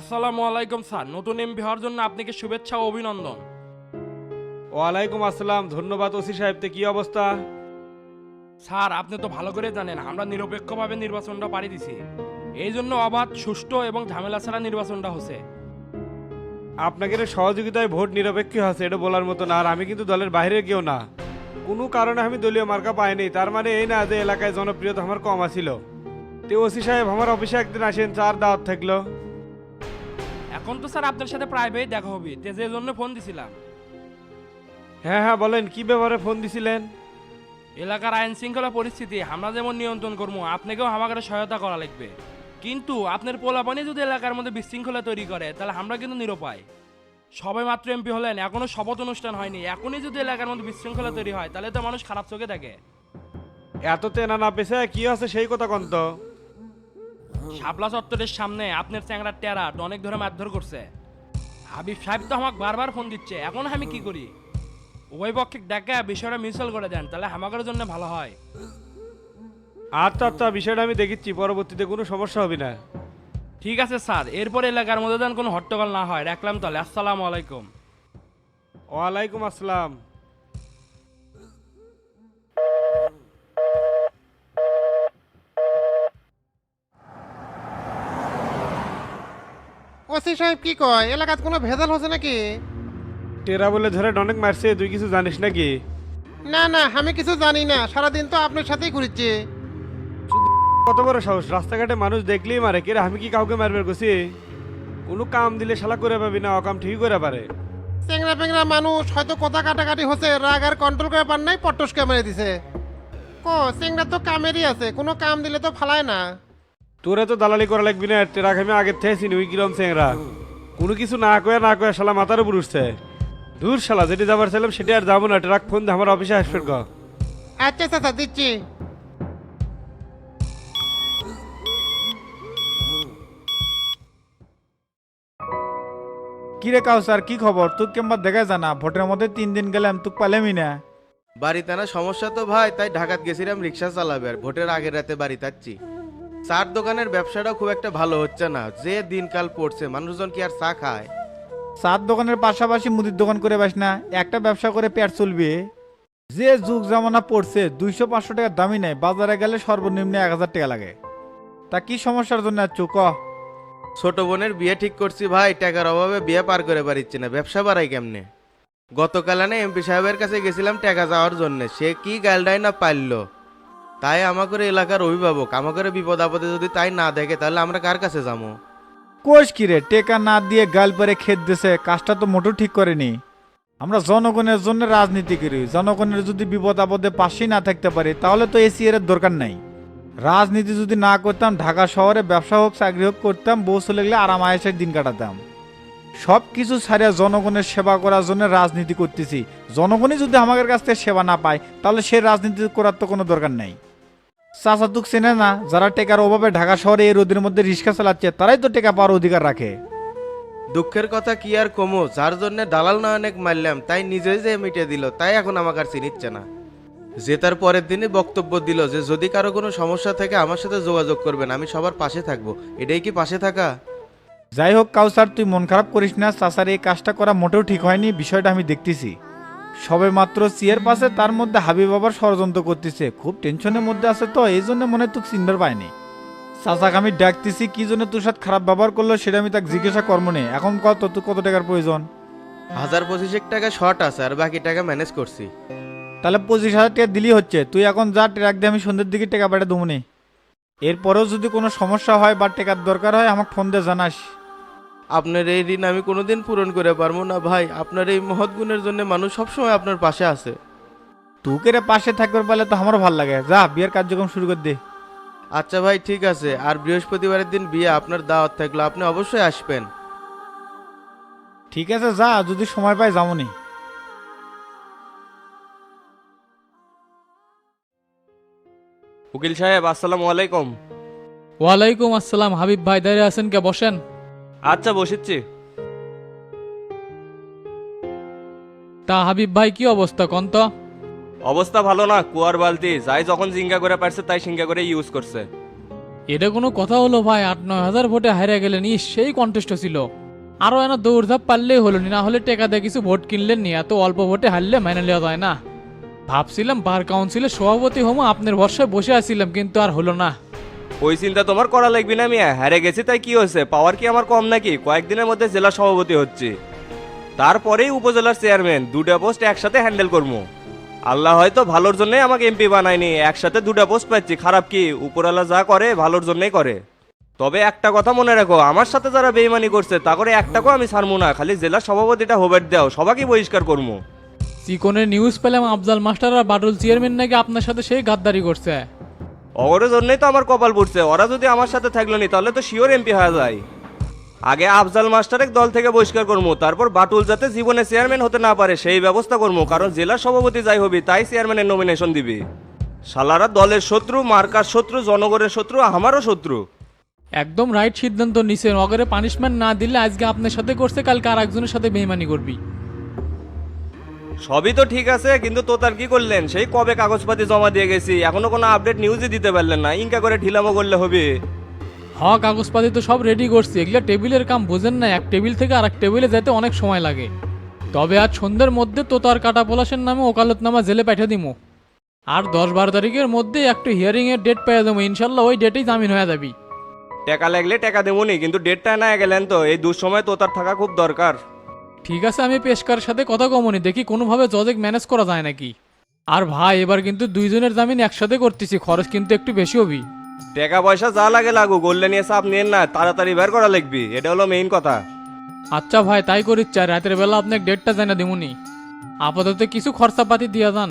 আসসালামু আলাইকুম স্যার। নতুন এমপি হওয়ার জন্য আপনাকে শুভেচ্ছা ও অভিনন্দন। ওয়ালাইকুম আসসালাম। ধন্যবাদ ওসি সাহেবতে। কি অবস্থা? স্যার আপনি তো ভালো করে জানেন আমরা নিরপেক্ষভাবে নির্বাচনটা পাড়ি দিছি। এই জন্য অবাধ সুষ্ঠু এবং ঝামেলা ছাড়া নির্বাচনটা হচ্ছে। আপনাদের সহযোগিতায় ভোট নিরপেক্ষ আছে এটা বলার মতো না আর আমি কিন্তু দলের বাইরে কেউ না। কোনো কারণে আমি দলীয় মার্কা পাইনি। তার মানে এই না যে এলাকায় জনপ্রিয়তা আমার কম আছিল। তে ওসি সাহেব আমার অফিসে একদিন আসেন চার দাওয়াত থাকল। এখন তো স্যার আপনার সাথে প্রাইভেট দেখা হবে। তে যে জন্য ফোন দিছিলাম। হ্যাঁ হ্যাঁ বলেন কি ব্যাপারে ফোন দিছিলেন? এলাকার আইন শৃঙ্খলা পরিস্থিতি আমরা যেমন নিয়ন্ত্রণ করব আপনাকেও আমাকে সহায়তা করা লাগবে। কিন্তু আপনার পোলাপানি যদি এলাকার মধ্যে বিশৃঙ্খলা তৈরি করে তাহলে আমরা কিন্তু নিরুপায়। সবাই মাত্র এমপি হলেন এখনও শপথ অনুষ্ঠান হয়নি। এখনই যদি এলাকার মধ্যে বিশৃঙ্খলা তৈরি হয় তাহলে তো মানুষ খারাপ চোখে থাকে এত তেনা না পেছে কি আছে সেই কথা কন্ত? শাপলা চত্বরের সামনে আপনার চ্যাংড়ার টেরা অনেক ধরে মারধর করছে। হাবিব সাহেব তো আমাকে বারবার ফোন দিচ্ছে এখন আমি কি করি? উভয় পক্ষে ডাকা বিষয়টা মিউচুয়াল করে দেন তাহলে আমাদের জন্য ভালো হয়। আচ্ছা আচ্ছা বিষয়টা আমি দেখিচ্ছি পরবর্তীতে কোনো সমস্যা হবে না। ঠিক আছে স্যার এরপর এলাকার মধ্যে যেন কোনো হট্টগোল না হয়। রাখলাম তাহলে আসসালামু আলাইকুম। ওয়ালাইকুম আসসালাম। ওসি সাহেব কি কয়? এলাকাত কোনো ভেজাল হচ্ছে নাকি? টেরা বলে ধরে অনেক মারছে তুই কিছু জানিস নাকি? না না আমি কিছু জানি না। সারাদিন তো আপনার সাথেই ঘুরিচ্ছি। কত বড় সাহস রাস্তাঘাটে মানুষ দেখলেই মারে। কেরে আমি কি কাউকে মারবে গেছি কোনো কাম দিলে শালা করে পাবি না অকাম ঠিক করে পারে। চেংরা পেংরা মানুষ হয়তো কথা কাটাকাটি হচ্ছে রাগ আর কন্ট্রোল করে পার নাই পট্টসকে মেরে দিছে। কো চেংরা তো কামেরই আছে কোনো কাম দিলে তো ফালায় না। তোরে তো দালালি করা লাগবি না টেরা আমি আগের থেকে চিনি ওই কিরম চেংরা কোনো কিছু না কয়ে না কয়ে শালা মাথার উপর উঠছে। দূর শালা যেটি যাবার ছিলাম সেটি আর যাব না ট্রাক ফোন দিয়ে আমার অফিসে আসবেন ক। আচ্ছা চাচা দিচ্ছি। কি রে কাউসার কি খবর? তুই কেমন দেখা জানা? ভোটের মধ্যে তিন দিন গেলাম তুই পালামি না। বাড়িতে না সমস্যা তো ভাই তাই ঢাকাত গেছিলাম রিক্সা চালাবে আর ভোটের আগের রাতে বাড়ি থাকছি। চার দোকানের ব্যবসাটা খুব একটা ভালো হচ্ছে না যে দিনকাল পড়ছে মানুষজন কি আর চা খায়? চার দোকানের পাশাপাশি মুদির দোকান করে বাস না একটা ব্যবসা করে পেট চলবে। যে যুগ জামানা পড়ছে দুইশো পাঁচশো টাকার দামি নেই বাজারে গেলে সর্বনিম্ন এক হাজার টাকা লাগে। তা কি সমস্যার জন্য আছো ক? ছোট বোনের বিয়ে ঠিক করছি ভাই টাকার অভাবে বিয়ে পার করে পারিচ্ছি না ব্যবসা বাড়াই কেমনে? গতকালানে এমপি সাহেবের কাছে গেছিলাম টাকা যাওয়ার জন্য সে কি গালডাই না পারল তাই আমাদের এলাকার অভিভাবক আমাদের বিপদ আপদে যদি তাই না দেখে, তাহলে আমরা কার কাছে যাব? কোষ কি রে? টেকা না দিয়ে গাল পরে খেত দিছে, কাজটা তো মোটেও ঠিক করেনি। আমরা জনগণের জন্য রাজনীতি করি। জনগণের যদি বিপদ আপদে পাশেই না থাকতে পারি, তাহলে তো এসি এর দরকার নাই। রাজনীতি যদি না করতাম, ঢাকা শহরে ব্যবসা হোক, চাকরি হোক, করতাম, বউ চলে গেলে আরাম আয়েসের দিন কাটাতাম। সব কিছু ছাড়িয়া জনগণের সেবা করার জন্য রাজনীতি করতেছি। জনগণই যদি আমাদের কাছ থেকে সেবা না পায়, তাহলে সে রাজনীতি করার তো কোনো দরকার নাই। চাচা তুক চেনে না যারা টেকার অভাবে ঢাকা শহরে এই রোদের মধ্যে রিক্সা চালাচ্ছে তারাই তো টেকা পাওয়ার অধিকার রাখে। দুঃখের কথা কি আর কমো যার জন্য দালাল না অনেক মারলাম তাই নিজেই যে মিটে দিল তাই এখন আমাকে আর চিনিচ্ছে না। যে তার পরের দিনই বক্তব্য দিল যে যদি কারও কোনো সমস্যা থাকে আমার সাথে যোগাযোগ করবেন আমি সবার পাশে থাকব। এটাই কি পাশে থাকা? যাই হোক কাউসার তুই মন খারাপ করিস না চাচার এই কাজটা করা মোটেও ঠিক হয়নি বিষয়টা আমি দেখতেছি। সবে মাত্র সিয়ের পাশে তার মধ্যে হাবিব বাবার ষড়যন্ত্র করতেছে। খুব টেনশনের মধ্যে আছে তো এই জন্য মনে তুই চিনবার পায়নি চাচাকে আমি ডাকতেছি কি জন্য তোর সাথে খারাপ ব্যবহার করল সেটা আমি তাকে জিজ্ঞাসা কর্ম নেই এখন কত তোর কত টাকার প্রয়োজন? হাজার পঁচিশেক টাকা শর্ট আছে আর বাকি টাকা ম্যানেজ করছি। তাহলে পঁচিশ হাজার টাকা দিলেই হচ্ছে। তুই এখন যা ট্রাক দিয়ে আমি সন্ধ্যের দিকে টাকা পাঠা দেবনি এরপরেও যদি কোনো সমস্যা হয় বা টাকার দরকার হয় আমাকে ফোন দিয়ে জানাস। আপনার এই ঋণ আমি কোনোদিন পূরণ করে পারব না ভাই। আপনার এই মহৎ গুণের জন্য মানুষ সবসময় আপনার পাশে আছে। তুকে রে পাশে থাকবার পারলে তো আমারও ভালো লাগে। যা বিয়ের কার্যক্রম শুরু করে দে। আচ্ছা ভাই ঠিক আছে। আর বৃহস্পতিবারের দিন বিয়ে আপনার দাওয়াত থাকল আপনি অবশ্যই আসবেন। ঠিক আছে যা যদি সময় পাই যামনি। উকিল সাহেব আসসালামু আলাইকুম। ওয়ালাইকুম আসসালাম। হাবিব ভাই দাঁড়িয়ে আছেন কে? বসেন। আচ্ছা বসেছি। তা হাবিব ভাই কি অবস্থা কন তো অবস্থা ভালো না কুয়ার বালতি। যাই যখন জিঙ্গা করে পারছে তাই সিঙ্গা করে ইউজ করছে। এটা কোনো কথা হলো ভাই আট নয় হাজার ভোটে হারিয়ে গেলেন ইস সেই কন্টেস্ট ছিল। আরও এনা দৌড়ধাপ পারলেই হলো নি, না হলে টেকা দিয়ে কিছু ভোট কিনলেন নি এত অল্প ভোটে হারলে মেনে নেওয়া যায় না। ভাবছিলাম বার কাউন্সিলের সভাপতি হমো আপনার ভরসায় বসে আছিলাম কিন্তু আর হলো না। ওই চিন্তা তোমার করা লাগবে না মিয়া। হারে গেছি তাই কি হয়েছে? পাওয়ার কি আমার কম নাকি? কয়েকদিনের মধ্যে জেলা সভাপতি হচ্ছে। তারপরেই উপজেলার চেয়ারম্যান, দুটা পোস্ট একসাথে হ্যান্ডেল করব আল্লাহ হয়তো ভালোর জন্যই আমাকে এমপি বানায়নি, একসাথে দুটা পোস্ট পাচ্ছি। খারাপ কি? উপরওয়ালা যা করে, ভালোর জন্যই করে। তবে একটা কথা মনে রাখো, আমার সাথে যারা বেইমানি করছে, তা করে একটাকেও আমি ছাড়বো না। খালি জেলা সভাপতিটা হোবেট দাও, সবাইকে বহিষ্কার করব চিকনের নিউজ পেলাম আফজাল মাস্টার আর বাটুল চেয়ারম্যান নাকি আপনার সাথে সেই গাদ্দারি করছে। অগরের জন্যই তো আমার কপাল পড়ছে। ওরা যদি আমার সাথে থাকল নি, তাহলে তো শিওর এমপি হয়ে যায়। আগে আফজাল মাস্টারের দল থেকে বহিষ্কার করব তারপর বাটুল যাতে জীবনে চেয়ারম্যান হতে না পারে, সেই ব্যবস্থা করব কারণ জেলার সভাপতি যাই হবি, তাই চেয়ারম্যানের নমিনেশন দিবি। শালারা দলের শত্রু, মার্কার শত্রু, জনগণের শত্রু, আমারও শত্রু। একদম রাইট সিদ্ধান্ত নিছেন। অগরে পানিশমেন্ট না দিলে আজকে আপনার সাথে করছে, কালকে আর একজনের সাথে বেইমানি করবি। সবই তো ঠিক আছে কিন্তু তো তার কি করলেন? সেই কবে কাগজপাতি জমা দিয়ে গেছি এখনও কোনো আপডেট নিউজই দিতে পারলেন না ইনকা করে ঢিলামো করলে হবে। হ কাগজপাতি তো সব রেডি করছি এগুলো টেবিলের কাম বোঝেন না এক টেবিল থেকে আর এক টেবিলে যেতে অনেক সময় লাগে। তবে আজ সন্ধ্যের মধ্যে তো তার কাটা পলাশের নামে ওকালতনামা জেলে পাঠিয়ে দিমু। আর দশ বারো তারিখের মধ্যে একটু হিয়ারিং এর ডেট পেয়ে দেবো ইনশাল্লাহ ওই ডেটেই জামিন হয়ে যাবি। টাকা লাগলে টাকা দেবনি কিন্তু ডেটটা না গেলেন তো এই দুঃসময় তো তার থাকা খুব দরকার। ঠিক আছে আমি পেশকার সাথে কথা কমনি দেখি কোনোভাবে জজেক ম্যানেজ করা যায় নাকি। আর ভাই এবার কিন্তু দুইজনের জামিন একসাথে করতেছি খরচ কিন্তু একটু বেশি হবি। টাকা পয়সা যা লাগে লাগু গোল্ডে নিয়ে চাপ নিয়েন না তাড়াতাড়ি বের করা লাগবি এটা হলো মেইন কথা। আচ্ছা ভাই তাই করি চাই রাতের বেলা আপনাকে ডেটটা জানা দিমুনি আপাতত কিছু খরচাপাতি দিয়া যান।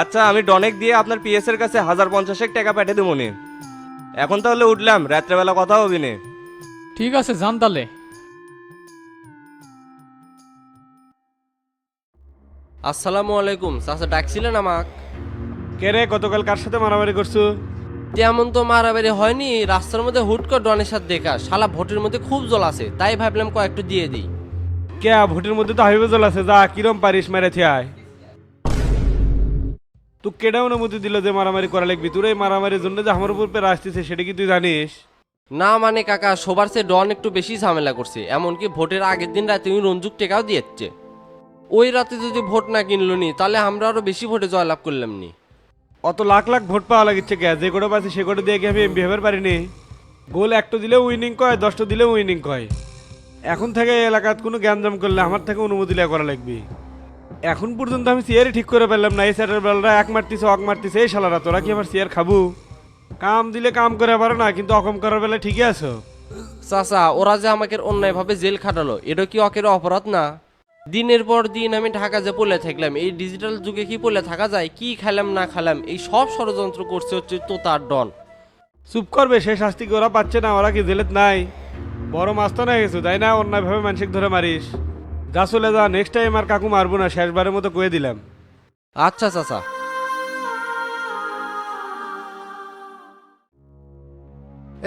আচ্ছা আমি ডনেক দিয়ে আপনার পিএস এর কাছে হাজার পঞ্চাশেক টাকা পাঠিয়ে দেবো এখন তাহলে উঠলাম রাত্রেবেলা কথা হবি নে। ঠিক আছে যান তাহলে। আসসালামু আলাইকুম। চাচা ডাকছিলেন আমাক। কে রে গতকাল কার সাথে মারামারি করছ? তেমন তো মারামারি হয়নি রাস্তার মধ্যে হুট করে ডনের সাথে দেখা। শালা ভোটের মধ্যে খুব জল আছে তাই ভাবলাম কয়েকটু দিয়ে দিই। কে ভোটের মধ্যে তো হাইবে জল আছে যা কিরম পারিস মেরে আয়। তুই কেডা অনুমতি দিল যে মারামারি করা লাগবি? তোর এই মারামারির জন্য যে আমার উপর পেরে আসতেছে সেটা কি তুই জানিস? না মানে কাকা সবার চেয়ে ডন একটু বেশি ঝামেলা করছে এমনকি ভোটের আগের দিন রাতে উনি রঞ্জুক টেকাও দিয়েছে। ওই রাতে যদি ভোট না কিনলো নি তাহলে আমরা আরও বেশি ভোটে জয়লাভ করলাম নি। অত লাখ লাখ ভোট পাওয়া লাগিচ্ছে কে? যে কোটা পাচ্ছি সে কোটা দিয়ে কি আমি এমপি হবার পারিনি গোল একটা দিলে উইনিং কয় দশটা দিলে উইনিং কয়? এখন থেকে এই এলাকাত কোনো জ্ঞানজাম করলে আমার থেকে অনুমতি লেয়া করা লাগবে। এখন পর্যন্ত আমি চেয়ারই ঠিক করে পারলাম না এই স্যারের বেলারা এক মারতিছে অক মারতিছে এই শালারা তোরা কি আমার চেয়ার খাব? কাম দিলে কাম করে পারো না কিন্তু অকম করার বেলা ঠিকই আছো। চাচা ওরা যে আমাকে অন্যায়ভাবে জেল খাটালো এটা কি অকের অপরাধ না? দিনের পর দিন আমি ঢাকা যে পড়ে থাকলাম এই ডিজিটাল যুগে কি পড়ে থাকা যায় কি খেলাম না খেলাম এই সব ষড়যন্ত্র করছে হচ্ছে তো তার ডন। চুপ করবে সে শাস্তি কি ওরা পাচ্ছে না? ওরা কি জেলেত নাই? বড় মাস্ত না গেছো তাই না? অন্যায়ভাবে মানসিক ধরে মারিস। যা চলে যা নেক্সট টাইম আর কাকু মারবো না শেষবারের মতো কয়ে দিলাম। আচ্ছা চাচা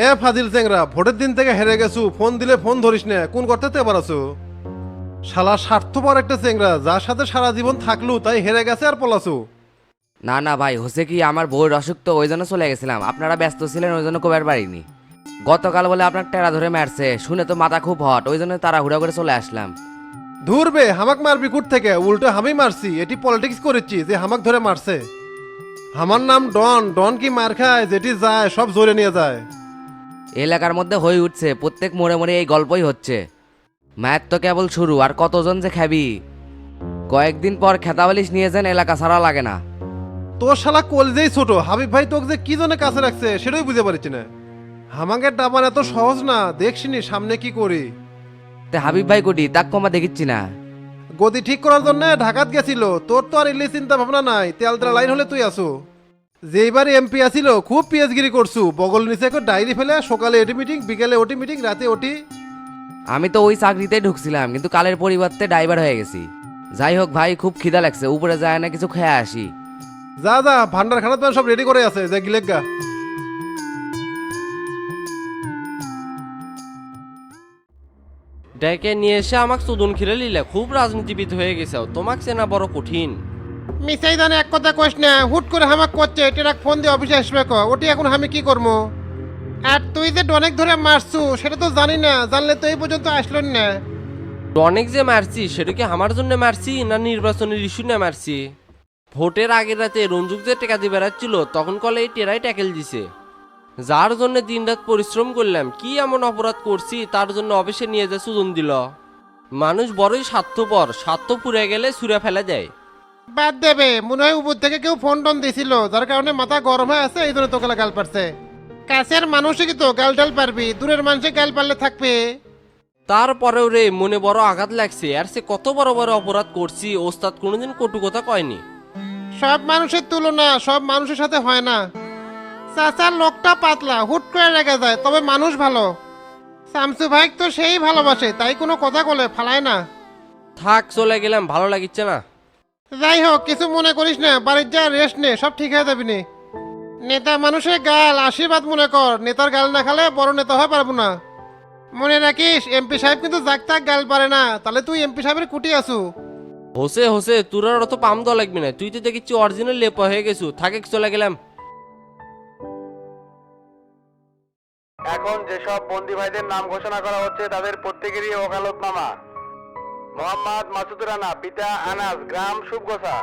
এ ফাজিল চেংরা ভোটের দিন থেকে হেরে গেছু ফোন দিলে ফোন ধরিস না কোন করতে আছো শালা স্বার্থপর একটা চেংরা যার সাথে সারা জীবন থাকলু তাই হেরে গেছে আর পলাছু না না ভাই হচ্ছে কি আমার বউয়ের অসুখ তো ওই জন্য চলে গেছিলাম। আপনারা ব্যস্ত ছিলেন ওই জন্য কবার পারিনি গতকাল বলে আপনার টেরা ধরে মারছে শুনে তো মাথা খুব হট ওই জন্য তারা হুড়া করে চলে আসলাম। ধুরবে হামাক মারবি কুট থেকে উল্টো আমি মারছি এটি পলিটিক্স করেছি যে হামাক ধরে মারছে। আমার নাম ডন ডন কি মার খায় যেটি যায় সব জোরে নিয়ে যায়। এলাকার মধ্যে হয়ে উঠছে প্রত্যেক মোড়ে মোড়ে এই গল্পই হচ্ছে। মায়ের তো কেবল শুরু আর কতজন যে খাবি? কয়েকদিন পর খেতাবালিশ নিয়ে যান এলাকা ছাড়া লাগে না। তোর শালা কলজেই ছোট হাবিব ভাই তোকে যে কি জন্য কাছে রাখছে সেটাই বুঝতে পারছি না। হামাকের ডাবার এত সহজ না দেখছিনি সামনে কি করি। তে হাবিব ভাই কোটি তাক কমা দেখিচ্ছি না। গদি ঠিক করার জন্য ঢাকাত গেছিল তোর তো আর ইলি চিন্তা ভাবনা নাই তেল তেল লাইন হলে তুই আসো। যেইবার এমপি আসিল খুব পিএসগিরি করছু বগল নিচে ডায়েরি ফেলে সকালে এটি মিটিং বিকেলে ওটি মিটিং রাতে ওটি আমি তো ওই চাকরিতেই ঢুকছিলাম কিন্তু কালের পরিবর্তে ড্রাইভার হয়ে গেছি। যাই হোক ভাই খুব খিদা লাগছে উপরে যায় না কিছু খেয়ে আসি। যা যা ভান্ডার খানা খানাত সব রেডি করে আছে যে গিলেগা ডেকে নিয়ে এসে আমাকে সুদুন খিরে লিলে খুব রাজনীতিবিদ হয়ে গেছে তোমাকে চেনা বড় কঠিন। মিসাই জানে এক কথা কোশ না হুট করে হামাক করছে টেরাক ফোন দিয়ে অফিসে আসবে ক ওটি এখন আমি কি করব আর তুই যে অনেক ধরে মারছু সেটা তো জানি না জানলে তো এই পর্যন্ত আসলো না। অনেক যে মারছি সেটা কি আমার জন্য মারছি না নির্বাচনের ইস্যু নিয়ে মারছি? ভোটের আগের রাতে রঞ্জুক যে টেকা দিয়ে বেড়াচ্ছিল তখন কলে এই টেরাই ট্যাকেল দিছে। যার জন্য দিনরাত পরিশ্রম করলাম কি এমন অপরাধ করছি তার জন্য অফিসে নিয়ে যা সুজন দিল। মানুষ বড়ই স্বার্থপর স্বার্থ পুড়ে গেলে সুরে ফেলে দেয়। বাদ দেবে মনে হয় উপর থেকে কেউ ফোন টোন দিছিল যার কারণে মাথা গরম হয়ে আছে এই জন্য তোকে গাল পারছে কাছের মানুষই কি তো গাল টাল পারবি? দূরের মানুষে গাল পারলে থাকবে। তারপরেও রে মনে বড় আঘাত লাগছে। আর সে কত বড় বড় অপরাধ করছি ওস্তাদ কোনোদিন কটু কথা কয়নি। সব মানুষের তুলনা সব মানুষের সাথে হয় না। চাচার লোকটা পাতলা হুট করে রেগে যায় তবে মানুষ ভালো। শামসু ভাই তো সেই ভালোবাসে তাই কোনো কথা বলে ফালায় না। থাক চলে গেলাম ভালো লাগিচ্ছে না। যাই হোক কিছু মনে করিস না বাড়ির যা রেস্ট নে সব ঠিক হয়ে যাবি নে। নেতা মানুষের গাল আশীর্বাদ মনে কর। নেতার গাল না খালে বড় নেতা হয়ে পারব না। মনে রাখিস এমপি সাহেব কিন্তু জাক তাক গাল পারে না। তাহলে তুই এমপি সাহেবের কুটি আসু হোসে হোসে তোর আর অত পাম দেওয়া লাগবে না। তুই তো দেখিচ্ছি অরিজিনাল লেপা হয়ে গেছু। থাকে চলে গেলাম। এখন যেসব বন্দি ভাইদের নাম ঘোষণা করা হচ্ছে তাদের প্রত্যেকেরই ওকালতনামা মোহাম্মদ মাসুদ রানা পিতা আনাস গ্রাম শুভগোসা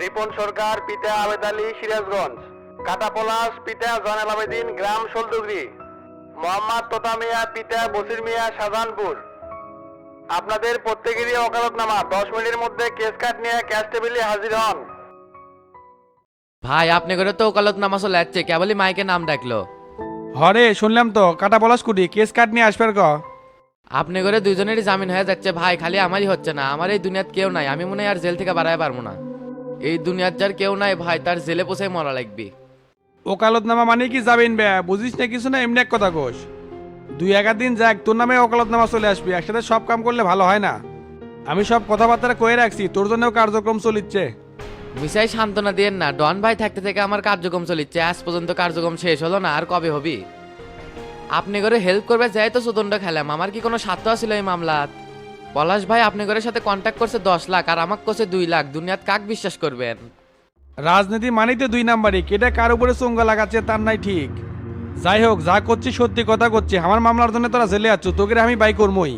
রিপন সরকার পিতা আবেদ আলী সিরাজগঞ্জ। কাটা পলাশ পিতা জয়নাল আবেদিন গ্রাম শোলদুগরি মোহাম্মদ তোতা মিয়া পিতা বসির মিয়া শাহজাহানপুর। আপনাদের প্রত্যেকেরই ওকালতনামা দশ মিনিটের মধ্যে কেস কাট নিয়ে ক্যাশ টেবিলে হাজির হন। ভাই আপনি করে তো ওকালত নামা চলে যাচ্ছে কেবলই মাইকে নাম ডাকলো। হরে শুনলাম তো। কাটা পলাশ কুটি কেস কাট নিয়ে আসবার ক? আপনি করে দুজনেরই জামিন হয়ে যাচ্ছে। ভাই খালি আমারই হচ্ছে না। আমার এই দুনিয়াত কেউ নাই। আমি মনে হয় আর জেল থেকে বাড়াই পারব না। এই দুনিয়ার যার কেউ নাই ভাই তার জেলে পোষাই মরা লাগবে। ওকালতনামা মানে কি যাবেন বে? বুঝিস না কিছু না, এমনি এক কথা কোষ দুই একার দিন যাক, তোর নামে ওকালতনামা চলে আসবি, একসাথে সব কাম করলে ভালো হয় না। আমি সব কথাবার্তা কয়ে রাখছি, তোর জন্যও কার্যক্রম চলিচ্ছে। মিসাই সান্ত্বনা দিয়েন না, ডন ভাই থাকতে থেকে আমার কার্যক্রম চলিচ্ছে, আজ পর্যন্ত কার্যক্রম শেষ হলো না, আর কবে হবি? আপনি করে হেল্প করবে যাই তো সুদণ্ড খেলাম, আমার কি কোনো স্বার্থ ছিল এই মামলাত? পলাশ ভাই আপনি করে সাথে কন্ট্যাক্ট করছে দশ লাখ, আর আমাকে করছে দুই লাখ, দুনিয়াত কাক বিশ্বাস করবেন? রাজনীতি মানেই তো দুই নাম্বারই। কেটে কার উপরে চোঙ্গা লাগাচ্ছে তার নাই ঠিক। যাই হোক যা করছি সত্যি কথা করছি। আমার মামলার জন্য তোরা জেলে আছো তোকে আমি বাই করবই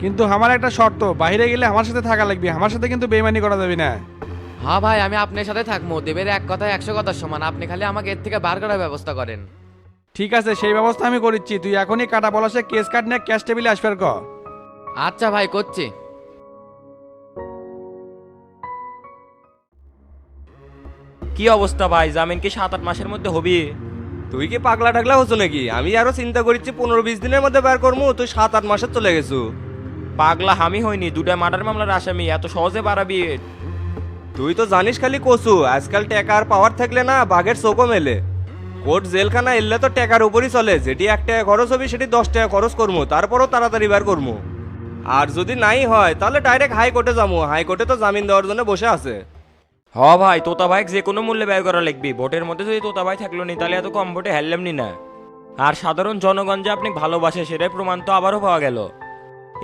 কিন্তু আমার একটা শর্ত বাইরে গেলে আমার সাথে থাকা লাগবে আমার সাথে কিন্তু বেমানি করা যাবে না। হ্যাঁ ভাই আমি আপনার সাথে থাকব। দেবের এক কথায় একশো কথার সমান। আপনি খালি আমাকে এর থেকে বার করার ব্যবস্থা করেন। ঠিক আছে সেই ব্যবস্থা আমি করিচ্ছি। তুই এখনই কাটা পলাশে কেস কাট নিয়ে ক্যাশ টেবিলে আসবার ক। আচ্ছা ভাই করছি। কি অবস্থা ভাই? জামিন কি সাত আট মাসের মধ্যে হবি? তুই কি পাগলা টাগলা হচ্ছ নাকি? আমি আরও চিন্তা করছি পনেরো বিশ দিনের মধ্যে বের করব তুই সাত আট মাসে চলে গেছু। পাগলা আমি হইনি দুটা মার্ডার মামলার আসামি এত সহজে বাড়াবি। তুই তো জানিস খালি কচু আজকাল টাকার পাওয়ার থাকলে না বাঘের চোখও মেলে। কোর্ট জেলখানা এলে তো টাকার উপরই চলে যেটি এক টাকা খরচ হবে সেটি দশ টাকা খরচ করব তারপরও তাড়াতাড়ি বার করব আর যদি নাই হয় তাহলে ডাইরেক্ট হাইকোর্টে যাব হাইকোর্টে তো জামিন দেওয়ার জন্য বসে আছে। হ ভাই তোতা ভাই যে কোনো মূল্যে ব্যয় করা লিখবি। ভোটের মধ্যে যদি তোতা ভাই থাকল নি, তাহলে এত কম ভোটে হারলাম নি না। আর সাধারণ জনগণ যে আপনি ভালোবাসে, সেটাই প্রমাণ তো আবারও পাওয়া গেল।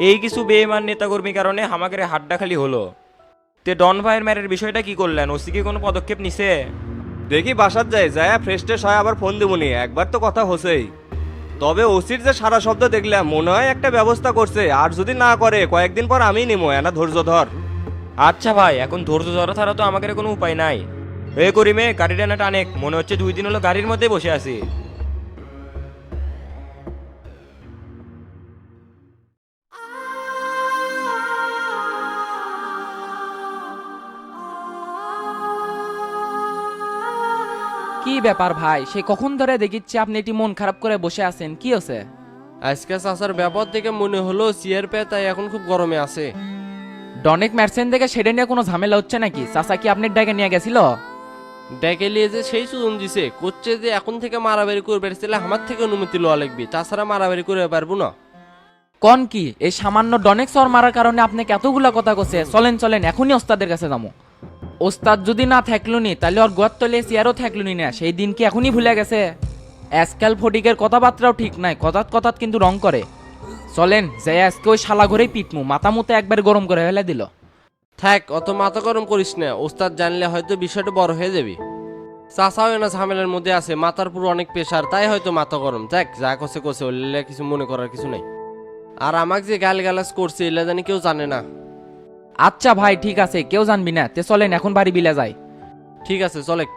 এই কিছু বেইমান নেতাকর্মী কারণে হামাকের হাড্ডা খালি হলো। তে ডন ভাইয়ের ম্যারের বিষয়টা কি করলেন? ওসি কি কোনো পদক্ষেপ নিছে? দেখি বাসার যায় যায় ফ্রেশ ট্রেশ হয়, আবার ফোন দেবনি একবার তো কথা হসেই তবে ওসির যে সারা শব্দ দেখলাম, মনে হয় একটা ব্যবস্থা করছে। আর যদি না করে, কয়েকদিন পর আমি নিমো, এনা ধৈর্য ধর। আচ্ছা ভাই এখন ধৈর্য ধরা ছাড়া তো আমাদের কোনো উপায় নাই। এ করি মে গাড়িটা না টানেক মনে হচ্ছে দুই দিন হলো গাড়ির মধ্যেই বসে আছি। কি ব্যাপার ভাই? সে কখন ধরে দেখিচ্ছি আপনি এটি মন খারাপ করে বসে আছেন? কি হচ্ছে আজকে চাচার ব্যাপার দেখে মনে হলো সিয়ার পে তাই এখন খুব গরমে আছে। ডনেক ম্যারসেন থেকে সেটা নিয়ে কোনো ঝামেলা হচ্ছে নাকি? চাচা কি আপনার ডাকে নিয়ে গেছিল? ডেকে নিয়ে যে সেই সুজন দিছে। করছে যে এখন থেকে মারামারি করবে তাহলে আমার থেকে অনুমতি লওয়া লাগবে। তাছাড়া মারামারি করে পারব না। কন কি? এই সামান্য ডনেক সর মারার কারণে আপনাকে এতগুলা কথা কছে চলেন চলেন এখনই ওস্তাদের কাছে যাব ওস্তাদ যদি না থাকল নি তাহলে ওর গোয়ার তলে চেয়ারও থাকল নি না। সেই দিন কি এখনই ভুলে গেছে? আজকাল ফটিকের কথাবার্তাও ঠিক নাই। কথাত কথাত কিন্তু রং করে। চলেন যাই আজকে ওই শালা ঘরেই পিটমু। মাথা মুতে একবার গরম করে ফেলে দিল। থাক অত মাথা গরম করিস না। ওস্তাদ জানলে হয়তো বিষয়টা বড় হয়ে যাবে। চাচাও এনা ঝামেলার মধ্যে আছে মাথার পুরো অনেক প্রেশার তাই হয়তো মাথা গরম। দেখ যা কষে কষে ওলে কিছু মনে করার কিছু নেই। আর আমাকে যে গাল গালাজ করছে এলা জানি কেউ জানে না। আচ্ছা ভাই ঠিক আছে কেউ জানবি না। তে চলেন এখন বাড়ি বিলে যায় ঠিক আছে চলেক।